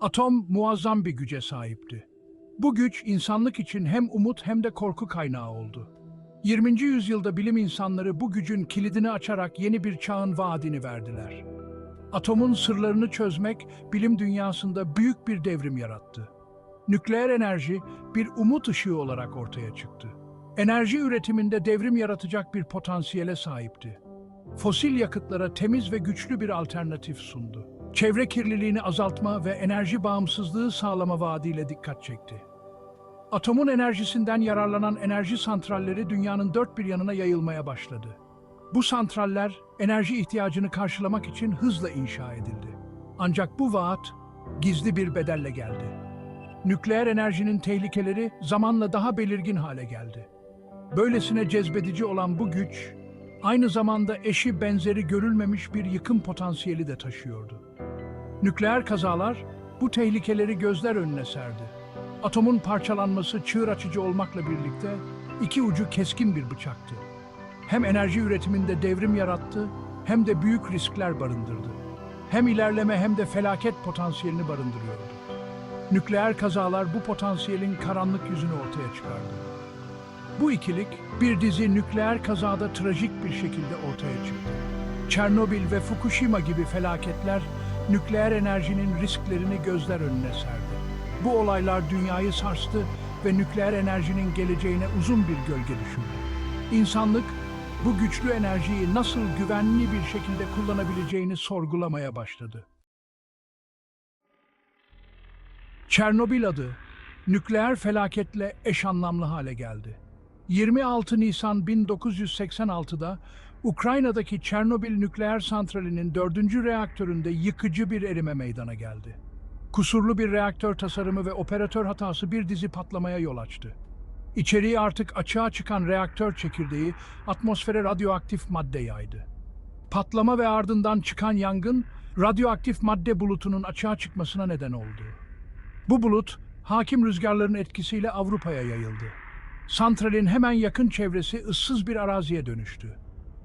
Atom muazzam bir güce sahipti. Bu güç insanlık için hem umut hem de korku kaynağı oldu. 20. yüzyılda bilim insanları bu gücün kilidini açarak yeni bir çağın vaadini verdiler. Atomun sırlarını çözmek bilim dünyasında büyük bir devrim yarattı. Nükleer enerji bir umut ışığı olarak ortaya çıktı. Enerji üretiminde devrim yaratacak bir potansiyele sahipti. Fosil yakıtlara temiz ve güçlü bir alternatif sundu. Çevre kirliliğini azaltma ve enerji bağımsızlığı sağlama vaadiyle dikkat çekti. Atomun enerjisinden yararlanan enerji santralleri dünyanın dört bir yanına yayılmaya başladı. Bu santraller enerji ihtiyacını karşılamak için hızla inşa edildi. Ancak bu vaat gizli bir bedelle geldi. Nükleer enerjinin tehlikeleri zamanla daha belirgin hale geldi. Böylesine cezbedici olan bu güç, aynı zamanda eşi benzeri görülmemiş bir yıkım potansiyeli de taşıyordu. Nükleer kazalar bu tehlikeleri gözler önüne serdi. Atomun parçalanması çığır açıcı olmakla birlikte iki ucu keskin bir bıçaktı. Hem enerji üretiminde devrim yarattı hem de büyük riskler barındırdı. Hem ilerleme hem de felaket potansiyelini barındırıyordu. Nükleer kazalar bu potansiyelin karanlık yüzünü ortaya çıkardı. Bu ikilik bir dizi nükleer kazada trajik bir şekilde ortaya çıktı. Çernobil ve Fukushima gibi felaketler nükleer enerjinin risklerini gözler önüne serdi. Bu olaylar dünyayı sarstı ve nükleer enerjinin geleceğine uzun bir gölge düşürdü. İnsanlık bu güçlü enerjiyi nasıl güvenli bir şekilde kullanabileceğini sorgulamaya başladı. Çernobil adı nükleer felaketle eş anlamlı hale geldi. 26 Nisan 1986'da Ukrayna'daki Çernobil nükleer santralinin dördüncü reaktöründe yıkıcı bir erime meydana geldi. Kusurlu bir reaktör tasarımı ve operatör hatası bir dizi patlamaya yol açtı. İçeriği artık açığa çıkan reaktör çekirdeği atmosfere radyoaktif madde yaydı. Patlama ve ardından çıkan yangın radyoaktif madde bulutunun açığa çıkmasına neden oldu. Bu bulut hakim rüzgarların etkisiyle Avrupa'ya yayıldı. Santralin hemen yakın çevresi ıssız bir araziye dönüştü.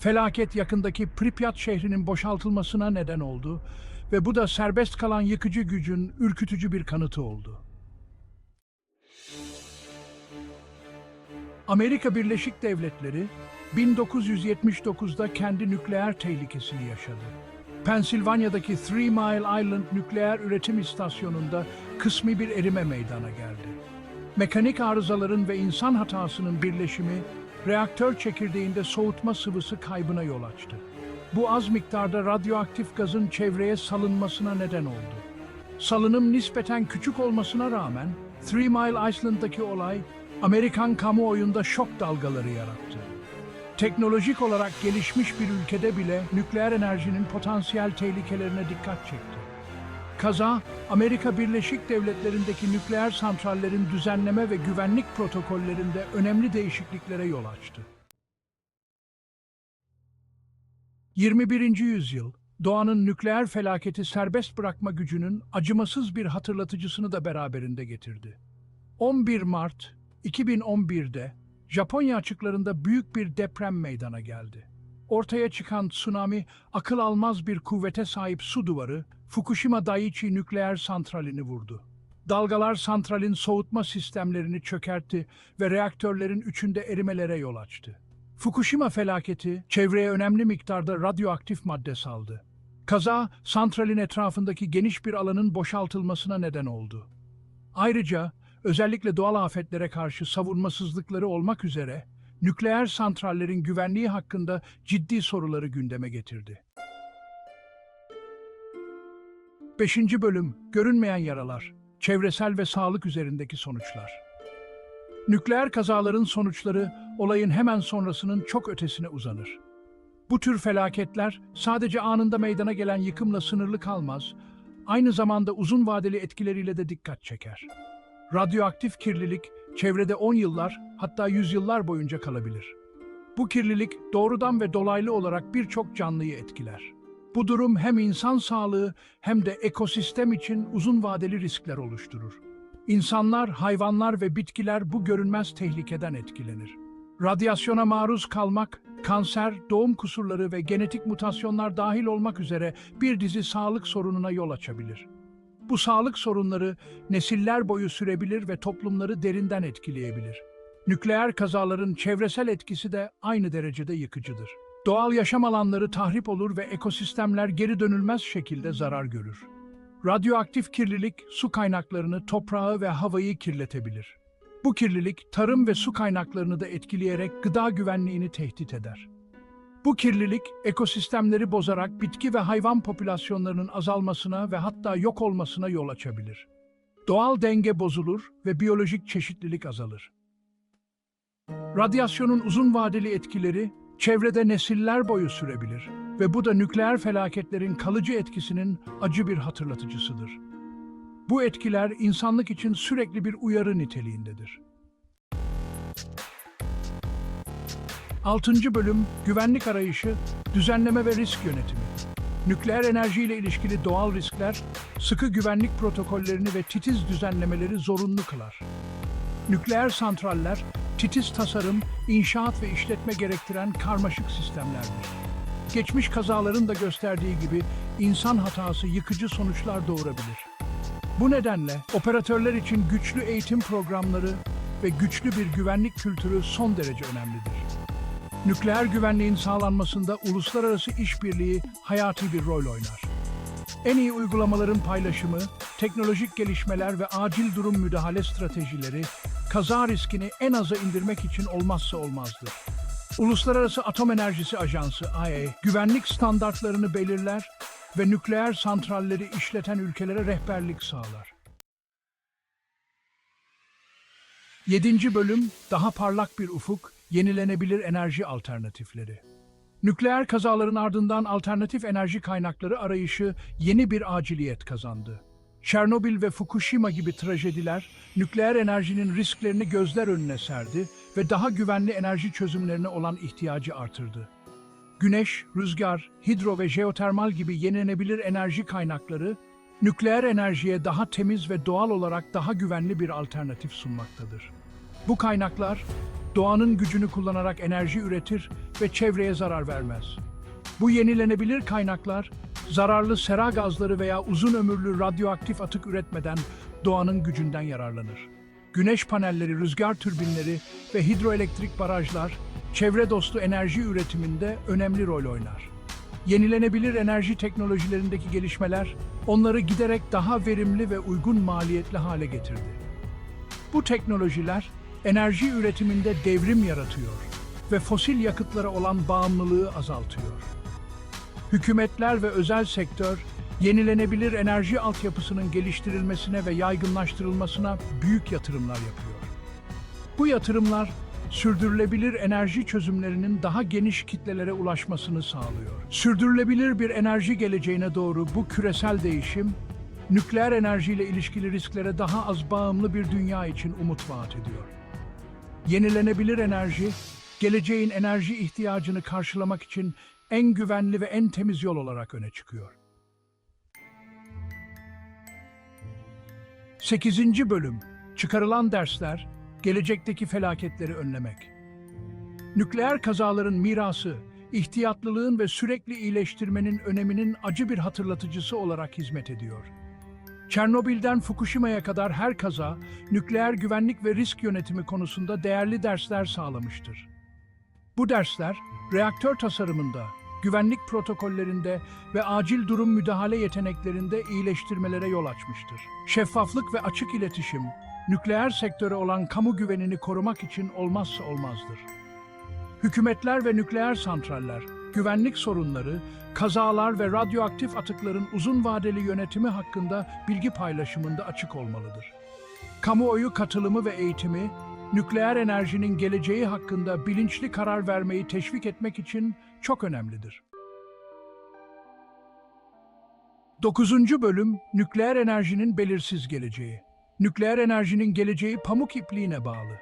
Felaket yakındaki Pripyat şehrinin boşaltılmasına neden oldu ve bu da serbest kalan yıkıcı gücün ürkütücü bir kanıtı oldu. Amerika Birleşik Devletleri 1979'da kendi nükleer tehlikesini yaşadı. Pensilvanya'daki Three Mile Island nükleer üretim istasyonunda kısmi bir erime meydana geldi. Mekanik arızaların ve insan hatasının birleşimi reaktör çekirdeğinde soğutma sıvısı kaybına yol açtı. Bu az miktarda radyoaktif gazın çevreye salınmasına neden oldu. Salınım nispeten küçük olmasına rağmen Three Mile Island'daki olay Amerikan kamuoyunda şok dalgaları yarattı. Teknolojik olarak gelişmiş bir ülkede bile nükleer enerjinin potansiyel tehlikelerine dikkat çekti. Kaza, Amerika Birleşik Devletleri'ndeki nükleer santrallerin düzenleme ve güvenlik protokollerinde önemli değişikliklere yol açtı. 21. yüzyıl, doğanın nükleer felaketi serbest bırakma gücünün acımasız bir hatırlatıcısını da beraberinde getirdi. 11 Mart 2011'de Japonya açıklarında büyük bir deprem meydana geldi. Ortaya çıkan tsunami, akıl almaz bir kuvvete sahip su duvarı, Fukushima Daiichi nükleer santralini vurdu. Dalgalar santralin soğutma sistemlerini çökertti ve reaktörlerin üçünde erimelere yol açtı. Fukushima felaketi çevreye önemli miktarda radyoaktif madde saldı. Kaza, santralin etrafındaki geniş bir alanın boşaltılmasına neden oldu. Ayrıca özellikle doğal afetlere karşı savunmasızlıkları olmak üzere nükleer santrallerin güvenliği hakkında ciddi soruları gündeme getirdi. 5. Bölüm Görünmeyen Yaralar Çevresel ve Sağlık Üzerindeki Sonuçlar Nükleer kazaların sonuçları olayın hemen sonrasının çok ötesine uzanır. Bu tür felaketler sadece anında meydana gelen yıkımla sınırlı kalmaz, aynı zamanda uzun vadeli etkileriyle de dikkat çeker. Radyoaktif kirlilik çevrede 10 yıllar hatta yüzyıllar boyunca kalabilir. Bu kirlilik doğrudan ve dolaylı olarak birçok canlıyı etkiler. Bu durum hem insan sağlığı hem de ekosistem için uzun vadeli riskler oluşturur. İnsanlar, hayvanlar ve bitkiler bu görünmez tehlikeden etkilenir. Radyasyona maruz kalmak, kanser, doğum kusurları ve genetik mutasyonlar dahil olmak üzere bir dizi sağlık sorununa yol açabilir. Bu sağlık sorunları nesiller boyu sürebilir ve toplumları derinden etkileyebilir. Nükleer kazaların çevresel etkisi de aynı derecede yıkıcıdır. Doğal yaşam alanları tahrip olur ve ekosistemler geri dönülmez şekilde zarar görür. Radyoaktif kirlilik su kaynaklarını, toprağı ve havayı kirletebilir. Bu kirlilik tarım ve su kaynaklarını da etkileyerek gıda güvenliğini tehdit eder. Bu kirlilik ekosistemleri bozarak bitki ve hayvan popülasyonlarının azalmasına ve hatta yok olmasına yol açabilir. Doğal denge bozulur ve biyolojik çeşitlilik azalır. Radyasyonun uzun vadeli etkileri çevrede nesiller boyu sürebilir ve bu da nükleer felaketlerin kalıcı etkisinin acı bir hatırlatıcısıdır. Bu etkiler insanlık için sürekli bir uyarı niteliğindedir. 6. bölüm Güvenlik arayışı, düzenleme ve risk yönetimi. Nükleer enerji ile ilişkili doğal riskler, sıkı güvenlik protokollerini ve titiz düzenlemeleri zorunlu kılar. Nükleer santraller, titiz tasarım, inşaat ve işletme gerektiren karmaşık sistemlerdir. Geçmiş kazaların da gösterdiği gibi insan hatası yıkıcı sonuçlar doğurabilir. Bu nedenle operatörler için güçlü eğitim programları ve güçlü bir güvenlik kültürü son derece önemlidir. Nükleer güvenliğin sağlanmasında uluslararası işbirliği hayati bir rol oynar. En iyi uygulamaların paylaşımı, teknolojik gelişmeler ve acil durum müdahale stratejileri kaza riskini en aza indirmek için olmazsa olmazdır. Uluslararası Atom Enerjisi Ajansı (AEA) güvenlik standartlarını belirler ve nükleer santralleri işleten ülkelere rehberlik sağlar. 7. bölüm daha parlak bir ufuk, yenilenebilir enerji alternatifleri. Nükleer kazaların ardından alternatif enerji kaynakları arayışı yeni bir aciliyet kazandı. Çernobil ve Fukushima gibi trajediler nükleer enerjinin risklerini gözler önüne serdi ve daha güvenli enerji çözümlerine olan ihtiyacı artırdı. Güneş, rüzgar, hidro ve jeotermal gibi yenilenebilir enerji kaynakları nükleer enerjiye daha temiz ve doğal olarak daha güvenli bir alternatif sunmaktadır. Bu kaynaklar doğanın gücünü kullanarak enerji üretir ve çevreye zarar vermez. Bu yenilenebilir kaynaklar zararlı sera gazları veya uzun ömürlü radyoaktif atık üretmeden doğanın gücünden yararlanır. Güneş panelleri, rüzgar türbinleri ve hidroelektrik barajlar çevre dostu enerji üretiminde önemli rol oynar. Yenilenebilir enerji teknolojilerindeki gelişmeler onları giderek daha verimli ve uygun maliyetli hale getirdi. Bu teknolojiler enerji üretiminde devrim yaratıyor ve fosil yakıtlara olan bağımlılığı azaltıyor. Hükümetler ve özel sektör yenilenebilir enerji altyapısının geliştirilmesine ve yaygınlaştırılmasına büyük yatırımlar yapıyor. Bu yatırımlar sürdürülebilir enerji çözümlerinin daha geniş kitlelere ulaşmasını sağlıyor. Sürdürülebilir bir enerji geleceğine doğru bu küresel değişim nükleer enerjiyle ilişkili risklere daha az bağımlı bir dünya için umut vaat ediyor. Yenilenebilir enerji, geleceğin enerji ihtiyacını karşılamak için en güvenli ve en temiz yol olarak öne çıkıyor. 8. bölüm Çıkarılan dersler, gelecekteki felaketleri önlemek. Nükleer kazaların mirası, ihtiyatlılığın ve sürekli iyileştirmenin öneminin acı bir hatırlatıcısı olarak hizmet ediyor. Çernobil'den Fukushima'ya kadar her kaza, nükleer güvenlik ve risk yönetimi konusunda değerli dersler sağlamıştır. Bu dersler, reaktör tasarımında, güvenlik protokollerinde ve acil durum müdahale yeteneklerinde iyileştirmelere yol açmıştır. Şeffaflık ve açık iletişim, nükleer sektöre olan kamu güvenini korumak için olmazsa olmazdır. Hükümetler ve nükleer santraller, güvenlik sorunları, kazalar ve radyoaktif atıkların uzun vadeli yönetimi hakkında bilgi paylaşımında açık olmalıdır. Kamuoyu katılımı ve eğitimi, nükleer enerjinin geleceği hakkında bilinçli karar vermeyi teşvik etmek için çok önemlidir. 9. bölüm Nükleer enerjinin belirsiz geleceği. Nükleer enerjinin geleceği pamuk ipliğine bağlı.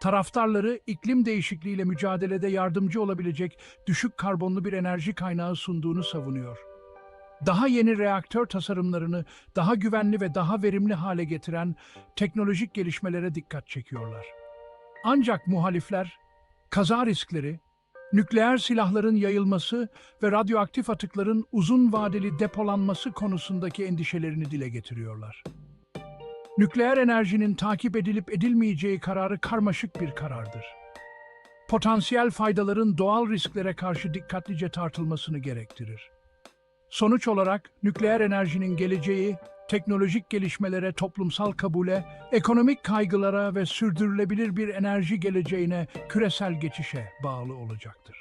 Taraftarları iklim değişikliğiyle mücadelede yardımcı olabilecek düşük karbonlu bir enerji kaynağı sunduğunu savunuyor. Daha yeni reaktör tasarımlarını daha güvenli ve daha verimli hale getiren teknolojik gelişmelere dikkat çekiyorlar. Ancak muhalifler kaza riskleri, nükleer silahların yayılması ve radyoaktif atıkların uzun vadeli depolanması konusundaki endişelerini dile getiriyorlar. Nükleer enerjinin takip edilip edilmeyeceği kararı karmaşık bir karardır. Potansiyel faydaların doğal risklere karşı dikkatlice tartılmasını gerektirir. Sonuç olarak nükleer enerjinin geleceği, teknolojik gelişmelere, toplumsal kabule, ekonomik kaygılara ve sürdürülebilir bir enerji geleceğine, küresel geçişe bağlı olacaktır.